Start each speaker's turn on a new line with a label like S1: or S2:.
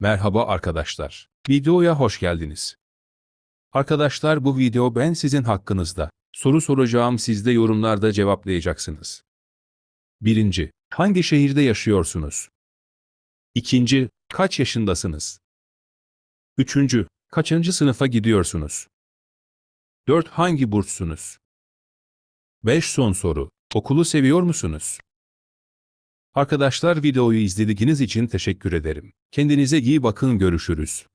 S1: Merhaba arkadaşlar. Videoya hoş geldiniz. Arkadaşlar bu video ben sizin hakkınızda. Soru soracağım siz de yorumlarda cevaplayacaksınız. Birinci, hangi şehirde yaşıyorsunuz? İkinci, kaç yaşındasınız? Üçüncü, kaçıncı sınıfa gidiyorsunuz? Dört, hangi burçsunuz? Beş, son soru, okulu seviyor musunuz? Arkadaşlar videoyu izlediğiniz için teşekkür ederim. Kendinize iyi bakın görüşürüz.